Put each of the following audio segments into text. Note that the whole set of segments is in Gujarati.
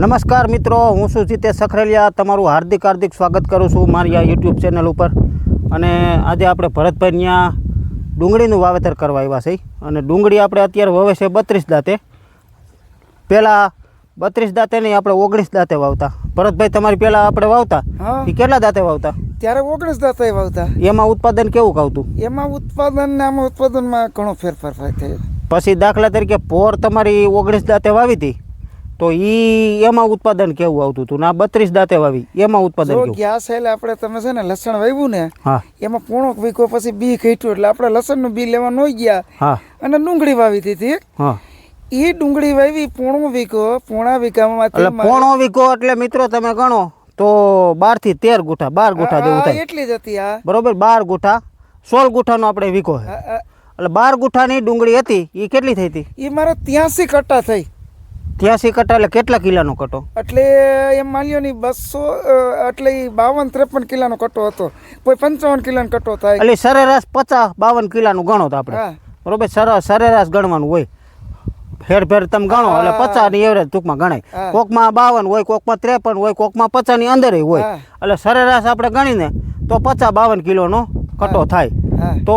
નમસ્કાર મિત્રો હું છું જીતે સખરેલિયા. તમારું હાર્દિક હાર્દિક સ્વાગત કરું છું મારી આ યુટ્યુબ ચેનલ ઉપર. અને આજે આપણે ભરતભાઈ ત્યાં ડુંગળીનું વાવેતર કરવા આવ્યા છે. અને ડુંગળી આપણે અત્યારે વવે છે બત્રીસ દાંતે. પહેલાં બત્રીસ દાંતે નહીં આપણે ઓગણીસ દાંતે વાવતા. ભરતભાઈ તમારી પહેલાં આપણે વાવતા? એ કેટલા દાંતે વાવતા? ત્યારે ઓગણીસ દાંતે વાવતા. એમાં ઉત્પાદન કેવું આવતું એમાં ઉત્પાદન ને આમાં ઉત્પાદનમાં ઘણો ફેરફાર થાય. પછી દાખલા તરીકે પોર તમારી ઓગણીસ દાંતે વાવી હતી. તો એ એમાં ઉત્પાદન કેવું આવતું હતું? ના બત્રીસ દાંતે વાવી એમાં ઉત્પાદન કેવું? ગયા સાલે આપણે તમે છે ને લસણ વાવ્યું ને એમાં પોણો વીકો પછી બી ખેટ્યું એટલે આપણે લસણનું બી લેવા ન ગયા. અને ડુંગળી વાવી હતી એ ડુંગળી વાવી પોણો વીકો પોણા વીકામાં એટલે પોણો વીઘો એટલે મિત્રો તમે ગણો તો બારથી તેર ગુઠા બાર ગુઠા જેવું થાય. એટલી જ હતી આ બરોબર? બાર ગુઠા સોળ ગુઠાનો આપણે વીકો છે. એટલે બાર ગુઠાની ડુંગળી હતી એ કેટલી થઈ હતી? એ મારે ત્યાંસી કટ્ટા થઈ. ત્યાંસી કટ્ટા એટલે કેટલા કિલાનો કટો? એટલે એમ માન્યો ની બસો એટલે બાવન ત્રેપન કિલાનો કટ્ટો હતો. કોઈ પંચાવન કિલાનો કટ્ટો થાય. એટલે સરેરાશ પચાસ બાવન કિલાનું ગણો તો આપણે. બરોબર સરસ સરેરાશ ગણવાનું હોય. ફેર ફેર તમે ગણો એટલે પચાસની એવરેજ ટૂંકમાં ગણાય. કોકમાં બાવન હોય કોકમાં ત્રેપન હોય કોકમાં પચાસની અંદર હોય. એટલે સરેરાશ આપણે ગણીને તો પચાસ બાવન કિલોનો કટો થાય. તો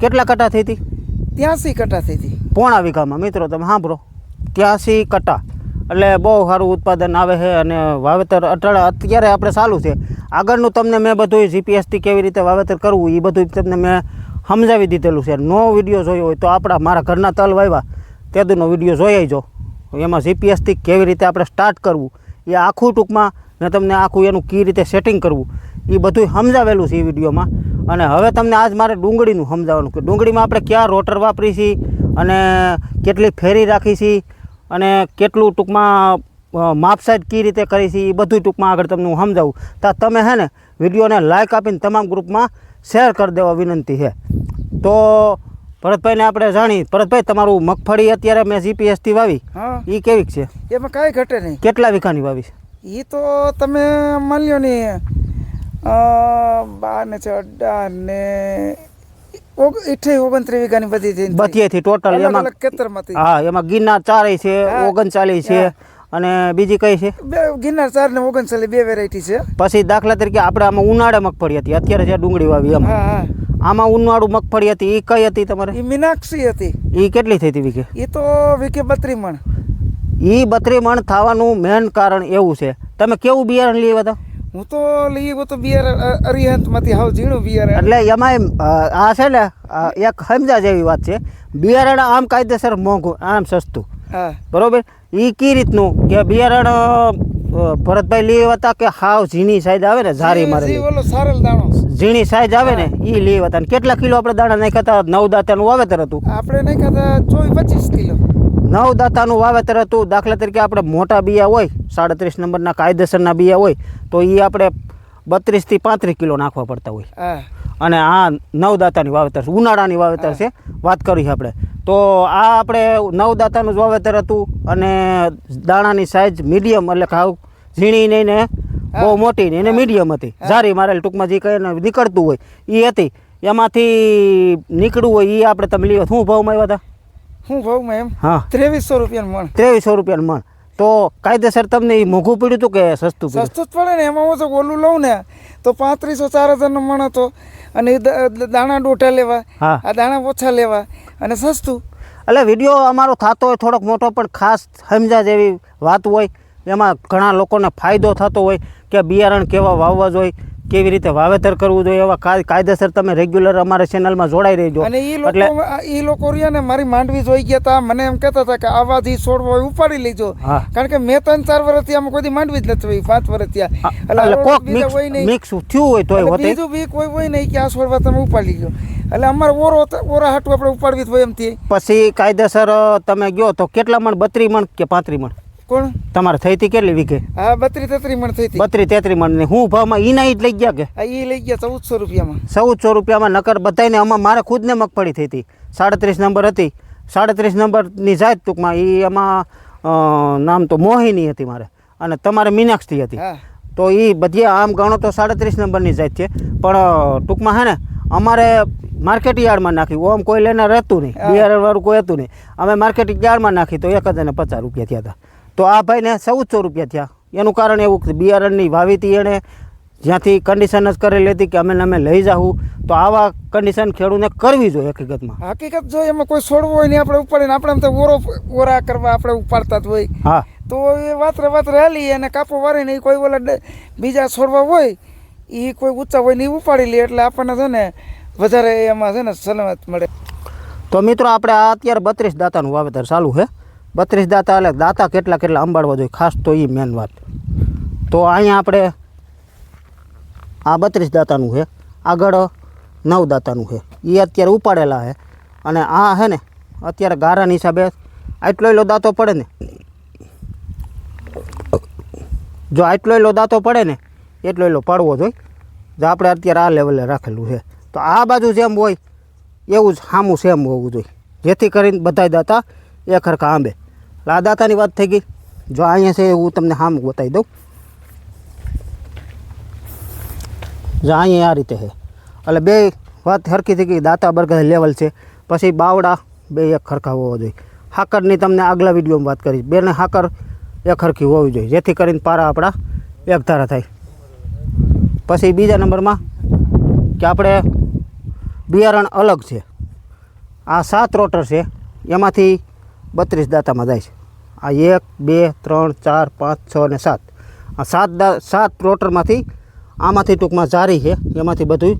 કેટલા કટા થઈ હતી ત્યાંસી કટા થઈ હતી પોણા વીઘામાં મિત્રો તમે સાંભળો. ત્યાંસી કટા. એટલે બહુ સારું ઉત્પાદન આવે છે અને વાવેતર અટળ અત્યારે આપણે ચાલુ છે. આગળનું તમને મેં બધું જીપીએસથી કેવી રીતે વાવેતર કરવું એ બધું તમને મેં સમજાવી દીધેલું છે. નો વીડિયો જોયો હોય તો આપણા, મારા ઘરના તલ વાવ્યા. તેદુનો વીડિયો જોઈ આવજો એમાં જીપીએસથી કેવી રીતે આપણે સ્ટાર્ટ કરવું, એ આખું ટૂંકમાં ને તમને આખું એનું કઈ રીતે સેટિંગ કરવું એ બધું સમજાવેલું છે એ વિડીયોમાં. અને હવે તમને આજ મારે ડુંગળીનું સમજાવવાનું કે ડુંગળીમાં આપણે ક્યાં રોટર વાપરી છીએ અને કેટલી ફેરી રાખી છીએ અને કેટલું ટૂંકમાં માપ સાઈડ કઈ રીતે કરી છે એ બધું ટૂંકમાં આગળ તમને હું સમજાવું. તો તમે હે ને વિડીયોને લાઇક આપીને તમામ ગ્રુપમાં શેર કરી દેવા વિનંતી છે. તો ભરતભાઈને આપણે જાણી ભરતભાઈ તમારું મગફળી અત્યારે મેં જીપીએસથી વાવી. એ કેવી છે? એમાં કાંઈ ઘટે નહીં. કેટલા વીઘાની વાવી છે એ તો તમે માની લ્યો ને બાર ને છે ને ઇઠ્ઠાઈ ઓગણત્રીસ વીઘાની બધી થઈ. હતી ટોટલ એમાં ખેતરમાંથી. હા એમાં ગિરનાર ચારેય છે ઓગણચાલીસ છે અને બીજી કઈ છે? બે ગિરનાર ચાર ને ઓગણચાલીસ બે વેરાયટી છે. પછી દાખલા તરીકે આપણે આમાં ઉનાળે મગફળી હતી. અત્યારે જે ડુંગળી વાવી એમાં. આમાં ઉનાળુ મગફળી હતી. એ કઈ હતી તમારે? એ મીનાક્ષી હતી. એ કેટલી થઈ હતી વીઘે? એ તો વીકે બત્રી મણ. એ બત્રી મણ થવાનું મેન કારણ એવું છે. તમે કેવું બિયારણ લેવા હતા હું તો લઈ આવ્યો તો અરિહંતમાંથી હાવ ઝીણું બિયર એટલે એમાં આ છે ને એક સમજા જેવી વાત છે. બિયારણ આમ કાયદેસર મોંઘું આમ સસ્તું. બરોબર? એ કઈ રીતનું કે બિયારણ ભરતભાઈ લઈ હતા કે હાવ ઝીણી સાઈઝ આવે ને ઝારી દાણો. ઝીણી સાઈઝ આવે ને એ લઈ હતા. કેટલા કિલો આપણે દાણા નાખ્યા હતા? નવ દાંતાનું વાવેતર હતું. આપણે નાખ્યા હતા ચોવીસ પચીસ કિલો. નવ દાંતાનું વાવેતર હતું. દાખલા તરીકે આપણે મોટા બિયા હોય સાડત્રીસ નંબરના કાયદેસરના બિયા હોય તો એ આપણે બત્રીસથી પાંત્રીસ કિલો નાખવા પડતા હોય. અને આ નવ દાંતાની વાવેતર છે. ઉનાળાની વાવેતર છે. વાત કરી આપણે. તો આ આપણે નવ દાંતાનું જ વાવેતર હતું અને દાણાની સાઇઝ મીડિયમ એટલે કે ઝીણી નહીં ને બહુ મોટી નહીં ને મીડિયમ હતી. જારી મારેલ ટૂંકમાં જે કહે નીકળતું હોય એ હતી. એમાંથી નીકળવું હોય એ આપણે તમે લ્યો શું ભાવમાં આવ્યા હતા? શું ભાવમાં એમ? હા. ત્રેવીસો રૂપિયા મણ. ત્રેવીસો રૂપિયા મણ. તો કાયદેસર તમને એ મોઘું પડ્યું હતું કે સસ્તું સસ્તું જ પડે ને એમાં હું તો ઓલું લઉં ને તો પાંત્રીસો ચાર હજારનો મણ હતો. અને દાણા ડોટા લેવા હા. આ દાણા ઓછા લેવા અને સસ્તું. એટલે વીડિયો અમારો થતો હોય થોડોક મોટો પણ ખાસ સમજા જેવી વાત હોય એમાં ઘણા લોકોને ફાયદો થતો હોય કે બિયારણ કેવા વાવવા જોઈએ કેવી રીતે વાવેતર કરવું જોઈએ એવા કાયદેસર તમે રેગ્યુલર અમારા ચેનલમાં જોડાઈ રહેજો. અને એ લોકો એ લોકો રહ્યા ને મારી માંડવી જોઈ ગયા હતા મને એમ કહેતા હતા કે આવાથી છોડવો હોય ઉપાડી લેજો. કારણ કે મેં ત્રણ ચાર વર્ષથી આમાં કોઈ માંડવી જ નથી હોય પાંચ વર્ષ થયા એટલે કોક મિક્સ થયું હોય તોય હોતે. બીજું બી કોઈ હોય નહીં કે આ છોડવા તમે ઉપાડી લો એટલે અમારે ઓરો ઓરા હાટું આપણે ઉપાડવી જ હોય એમથી. પછી કાયદેસર તમે ગયો તો કેટલા મણ? બત્રી મણ કે પાંત્રી મણ? કોણ? તમારે થઈ હતી કેટલી વીઘે? હા બત્રી તેત્રી મણ થઈ હતી બત્રી તેત્રી મણ ને. હું ભાવમાં ઈના ઈ જ લઈ ગયા કે? આ એ લઈ ગયા ચૌદસો રૂપિયામાં. ચૌદસો રૂપિયામાં નકર બધાને આમાં મારે ખુદને મગફળી થઈ હતી સાડત્રીસ નંબર હતી. સાડત્રીસ નંબરની જાત ટૂંકમાં એ એમાં નામ તો મોહિની હતી મારે. અને તમારે મીનાક્ષી હતી. તો એ બધી આમ ગણો તો સાડત્રીસ નંબરની જાત છે. પણ ટૂંકમાં હે ને અમારે માર્કેટ યાર્ડમાં નાખ્યું ઓમ કોઈ લેનાર રહેતું નહીં. હા. બિયારણ વાળું કોઈ હતું નહીં. અમે માર્કેટ યાર્ડમાં નાખી તો એક હજાર ને પચાસ રૂપિયા થયા હતા. તો આ ભાઈને ચૌદસો રૂપિયા થયા. એનું કારણ એવું કે બિયારણની વાવીતી એણે જ્યાંથી કન્ડિશન જ કરેલી હતી કે અમે અમે લઈ જાઉં તો આવા કન્ડિશન ખેડૂતને કરવી જોઈએ હકીકતમાં. હકીકત જો એમાં કોઈ છોડવું હોય ને આપણે ઉપાડીને આપણે એમ તો ઓરો ઓરા કરવા આપણે ઉપાડતા જ હોય. હા. તો એ વાતરે વાતરે હાલી અને કાપો વારીને એ કોઈ ઓલા બીજા છોડવા હોય એ કોઈ ઊંચા હોય ને એ ઉપાડી લે એટલે આપણને છે ને વધારે એમાં છે ને સલામત મળે. તો મિત્રો આપણે આ અત્યારે બત્રીસ દાતાનું વાવેતર ચાલુ છે. બત્રીસ દાતા એટલે દાતા કેટલા કેટલા અંબાડવા જોઈએ? ખાસ તો એ મેન વાત. તો અહીંયા આપણે આ બત્રીસ દાતાનું છે, આગળ નવ દાતાનું છે. એ અત્યારે ઉપાડેલા છે અને આ છે ને, અત્યારે ગારાની હિસાબે આટલો એટલો દાંતો પડે ને, જો આટલો એલો દાંતો પડે ને, એટલો એલો પાડવો જોઈએ. જો આપણે અત્યારે આ લેવલે રાખેલું છે. તો આ બાજુ જેમ હોય, એવું જ સામું સેમ હોવું જોઈએ. જેથી કરીને બધાય દાતા એક હરખા આંબે. એટલે આ દાતાની વાત થઈ ગઈ. જો અહીંયા છે, હું તમને હામ બતાવી દઉં. જો અહીંયા આ રીતે છે. એટલે બે વાત સરખી થઈ ગઈ, દાતા બરગર લેવલ છે. પછી બાવડા બે એક ખરખા હોવા જોઈએ. હાકરની તમને આગલા વિડીયોમાં વાત કરી બેને હાકર એક ખરખી હોવી જોઈએ, જેથી કરીને પારા આપણા એકધારા થાય. પછી બીજા નંબરમાં કે આપણે બિયારણ અલગ છે. આ સાત રોટર છે, એમાંથી બત્રીસ દાંતામાં જાય છે. આ એક બે ત્રણ ચાર પાંચ છ અને સાત. આ સાત સાત રોટરમાંથી આમાંથી ટૂંકમાં જારી છે. એમાંથી બધું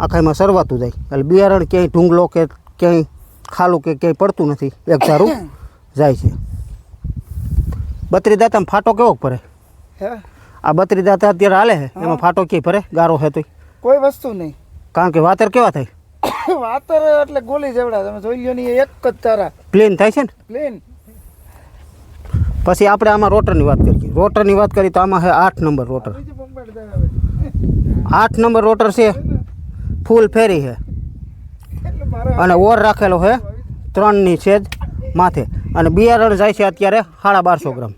આખામાં સરવાતું જાય. એટલે બિયારણ ક્યાંય ઢૂંગલો કે ક્યાંય ખાલું કે ક્યાંય પડતું નથી. એક ધારું જાય છે. બત્રી દાંતામાં ફાટો કેવો ભરે? હે? આ બત્રી દાતા અત્યારે હાલે છે. એમાં ફાટો ક્યાંય ભરે? ગારો છે તોય. કોઈ વસ્તુ નહીં. કારણ કે વાતર કેવા થાય? વાતર એટલે ગોલી જેવડા. તમે જોઈ લ્યો ની એક જ તારા. પ્લેન થાય છે ને? પ્લેન. પછી આપણે આમાં રોટરની વાત કરીએ. રોટરની વાત કરીએ તો આમાં છે આઠ નંબર રોટર. આઠ નંબર રોટર છે ફૂલ ફેરી છે. અને ઓર રાખેલો છે ત્રણની છેદ માથે. અને બિયારણ જાય છે અત્યારે સાડા બારસો ગ્રામ.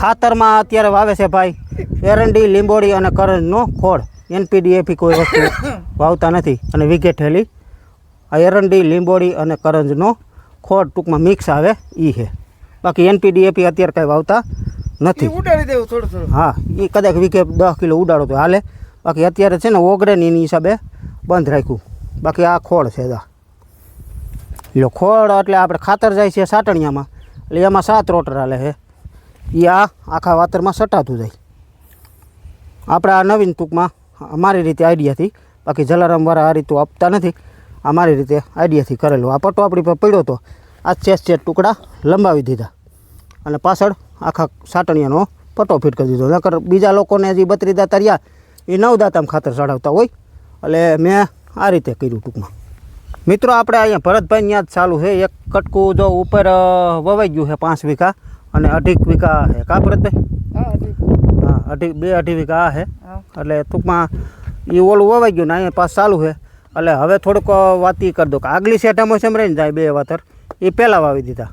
ખાતરમાં અત્યારે વાવે છે ભાઈ એરંડી લીંબોડી અને કરંજનો ખોળ. એનપીડીએફી કોઈ વસ્તુ વાવતા નથી. અને વિકેટેલી આ એરંડી લીંબોડી અને કરંજનો ખોળ ટૂંકમાં મિક્સ આવે એ છે બાકી એનપીડીએપી અત્યારે કાંઈ વાવતા નથી. ઉડાડી દેવું થોડું થોડું. હા એ કદાચ વીકે દસ કિલો ઉડાડો તો હાલે. બાકી અત્યારે છે ને ઓગરે ને એની હિસાબે બંધ રાખ્યું. બાકી આ ખોળ છે દા એટલે ખોળ એટલે આપણે ખાતર જાય છે સાટણિયામાં. એટલે એમાં સાત રોટર હાલે છે એ આ આખા વાતરમાં સટાતું જાય. આપણે આ નવીન ટૂંકમાં અમારી રીતે આઈડિયાથી. બાકી જલારામવાળા આ રીતું આપતા નથી. અમારી રીતે આઈડિયાથી કરેલું. આ પટ્ટો આપણી પર પડ્યો હતો આ ચેસ ચેસ ટુકડા લંબાવી દીધા. અને પાછળ આખા સાટણિયાનો પટ્ટો ફિટ કરી દીધો. નકર બીજા લોકોને હજી બત્રી દાતા રહ્યા એ નવ દાતામાં ખાતર ચડાવતા હોય. એટલે મેં આ રીતે કર્યું ટૂંકમાં. મિત્રો આપણે અહીંયા ભરતભાઈ ત્યાં જ ચાલુ છે. એક કટકું જો ઉપર વવાઈ ગયું છે પાંચ વીઘા અને અઢીક વીઘા છે. કા ભરતભાઈ? હા અઢી બે અઢી વીઘા આ છે એટલે ટૂંકમાં એ ઓલું વવાઈ ગયું ને અહીંયા પાસ ચાલુ છે. એટલે હવે થોડુંક વાત એ કરી દો કે આગલી સેટામાં સમરાઈને જાય બે વાતર? એ પહેલાં વાવી દીધા.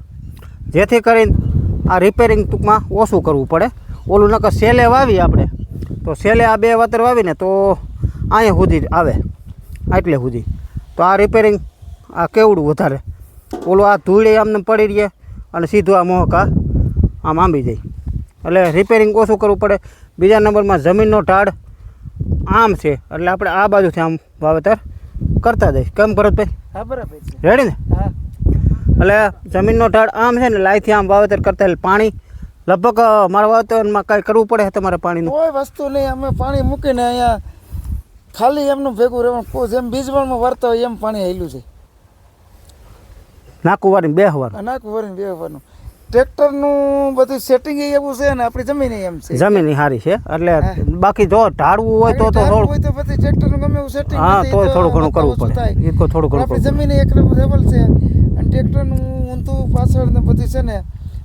જેથી કરીને આ રિપેરિંગ ટૂંકમાં ઓછું કરવું પડે. ઓલું નકર સેલે વાવી આપણે. તો સેલે આ બે વાતર વાવીને તો અહીંયા સુધી આવે. આટલે સુધી. તો આ રિપેરિંગ આ કેવડું વધારે? ઓલું આ ધૂળે આમને પડી રહે અને સીધું આ મોહકા આમ આંબી જાય. એટલે રિપેરિંગ ઓછું કરવું પડે. બીજા નંબરમાં જમીનનો ઢાળ આમ છે. એટલે આપણે આ બાજુથી આમ વાવેતર કરતા જઈશ. કેમ ભરતભાઈ હા બરાબર રેડી ને? હા. એટલે જમીનનો ઢાળ આમ છે ને લાઈથી આમ વાવેતર કરતા એટલે પાણી લગભગ મારા વાવેતરમાં કાંઈ કરવું પડે છે તમારે પાણીનું? કોઈ વસ્તુ નહીં અમે પાણી મૂકીને અહીંયા ખાલી એમનું ભેગું રહેવાનું. જેમ બીજવણમાં વરતા હોય એમ પાણી હેલું છે. નાકું વાળીને બેહવાનું. અનાક બે બેહવાનું. ટ્રેક્ટરનું બધું સેટિંગ એવું છે ને આપણી જમીન એમ છે. જમીન સારી છે એટલે બાકી જો ઢાળવું હોય તો તો થોડું હોય તો પછી ટ્રેક્ટરનું ગમે એવું સેટિંગ હા તો થોડું ઘણું કરવું પડે. એ તો થોડું ઘણું આપણી જમીન એક લેવલ છે. અને ટ્રેક્ટરનું ઊંધું પાછળ ને બધું છે ને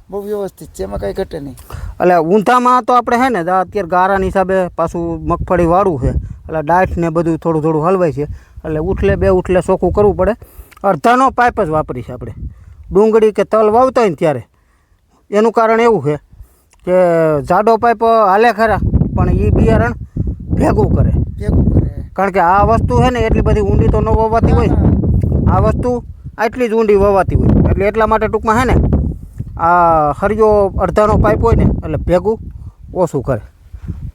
બહુ વ્યવસ્થિત છે એમાં કાંઈ ઘટે નહીં. એટલે ઊંધામાં તો આપણે છે ને અત્યારે ગારાની હિસાબે પાછું મગફળી વાળું છે. એટલે ડાયટ ને બધું થોડું થોડું હલવાય છે. એટલે ઉઠલે બે ઉઠલે ચોખ્ખું કરવું પડે. અડધાનો પાઇપ જ વાપરીશ છે આપણે. ડુંગળી કે તલ વાવતા હોય ને ત્યારે. એનું કારણ એવું છે કે જાડો પાઇપ હાલે ખરા પણ એ બિયારણ ભેગું કરે. ભેગું કરે. કારણ કે આ વસ્તુ છે ને એટલી બધી ઊંડી તો ન વવાતી હોય. આ વસ્તુ આટલી જ ઊંડી વવાતી હોય. એટલે એટલા માટે ટૂંકમાં છે ને આ હરિયો અડધાનો પાઇપ હોય ને એટલે ભેગું ઓછું કરે.